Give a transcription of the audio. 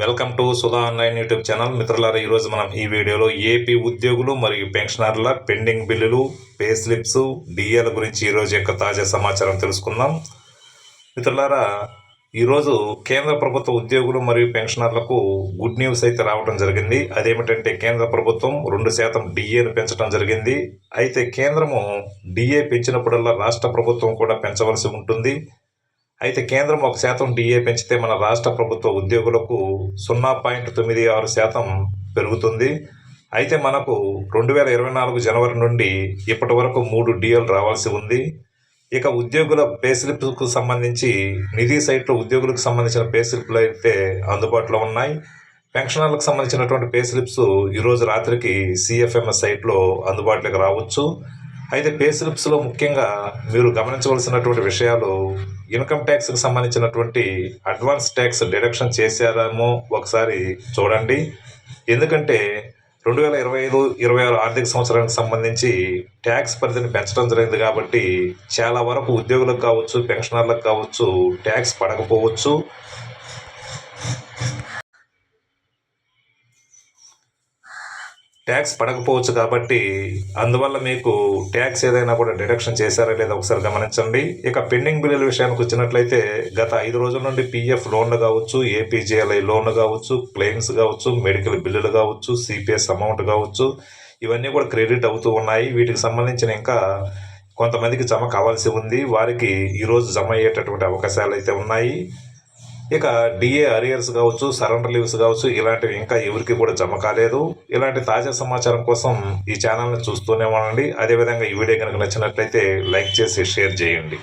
Welcome to Sudha online YouTube channel. మిత్రులారా ఈరోజు మనం ఈ వీడియోలో ఏపీ ఉద్యోగులు మరియు పెన్షనర్ల పెండింగ్ బిల్లులు పే స్లిప్స్ డిఏల గురించి ఈరోజు యొక్క తాజా సమాచారం తెలుసుకుందాం. మిత్రులారా ఈరోజు కేంద్ర ప్రభుత్వ ఉద్యోగులు మరియు పెన్షనర్లకు గుడ్ న్యూస్ అయితే రావడం జరిగింది. అదేమిటంటే కేంద్ర ప్రభుత్వం రెండు శాతం డిఏను పెంచడం జరిగింది. అయితే కేంద్రము డిఏ పెంచినప్పుడల్లా రాష్ట్ర ప్రభుత్వం కూడా పెంచవలసి ఉంటుంది. అయితే కేంద్రం ఒక శాతం డిఏ పెంచితే మన రాష్ట్ర ప్రభుత్వ ఉద్యోగులకు సున్నా పాయింట్ తొమ్మిది ఆరు శాతం పెరుగుతుంది. అయితే మనకు రెండు వేల ఇరవై నాలుగు జనవరి నుండి ఇప్పటి వరకు మూడు డిఏలు రావాల్సి ఉంది. ఇక ఉద్యోగుల పే స్లిప్కు సంబంధించి నిధి సైట్లో ఉద్యోగులకు సంబంధించిన పే స్లిప్లు అయితే అందుబాటులో ఉన్నాయి. పెన్షనర్లకు సంబంధించినటువంటి పే స్లిప్స్ ఈరోజు రాత్రికి సిఎఫ్ఎంఎస్ సైట్లో అందుబాటులోకి రావచ్చు. అయితే పే స్లిప్స్లో ముఖ్యంగా మీరు గమనించవలసినటువంటి విషయాలు ఇన్కమ్ ట్యాక్స్కి సంబంధించినటువంటి అడ్వాన్స్ ట్యాక్స్ డిడక్షన్ చేశారేమో ఒకసారి చూడండి. ఎందుకంటే రెండు వేల ఇరవై ఐదు ఇరవై ఆరు ఆర్థిక సంవత్సరానికి సంబంధించి ట్యాక్స్ పరిధిని పెంచడం జరిగింది కాబట్టి చాలా వరకు ఉద్యోగులకు కావచ్చు పెన్షనర్లకు కావచ్చు ట్యాక్స్ పడకపోవచ్చు. ట్యాక్స్ పడకపోవచ్చు కాబట్టి అందువల్ల మీకు ట్యాక్స్ ఏదైనా కూడా డిడక్షన్ చేశారా లేదా ఒకసారి గమనించండి. ఇక పెండింగ్ బిల్లుల విషయానికి వచ్చినట్లయితే గత ఐదు రోజుల నుండి పీఎఫ్ లోన్లు కావచ్చు ఏపీజేఎల్ఐ లోన్లు కావచ్చు క్లెయిమ్స్ కావచ్చు మెడికల్ బిల్లులు కావచ్చు సిపిఎస్ అమౌంట్ కావచ్చు ఇవన్నీ కూడా క్రెడిట్ అవుతూ ఉన్నాయి. వీటికి సంబంధించిన ఇంకా కొంతమందికి జమ కావాల్సి ఉంది. వారికి ఈరోజు జమ అయ్యేటటువంటి అవకాశాలు అయితే ఉన్నాయి. ఇక డిఏ అరియర్స్ కావచ్చు సరెండర్ లీవ్స్ కావచ్చు ఇలాంటివి ఇంకా ఎవరికి కూడా జమ కాలేదు. ఇలాంటి తాజా సమాచారం కోసం ఈ ఛానల్ని చూస్తూనే ఉండండి. అదేవిధంగా ఈ వీడియో కనుక నచ్చినట్లయితే లైక్ చేసి షేర్ చేయండి.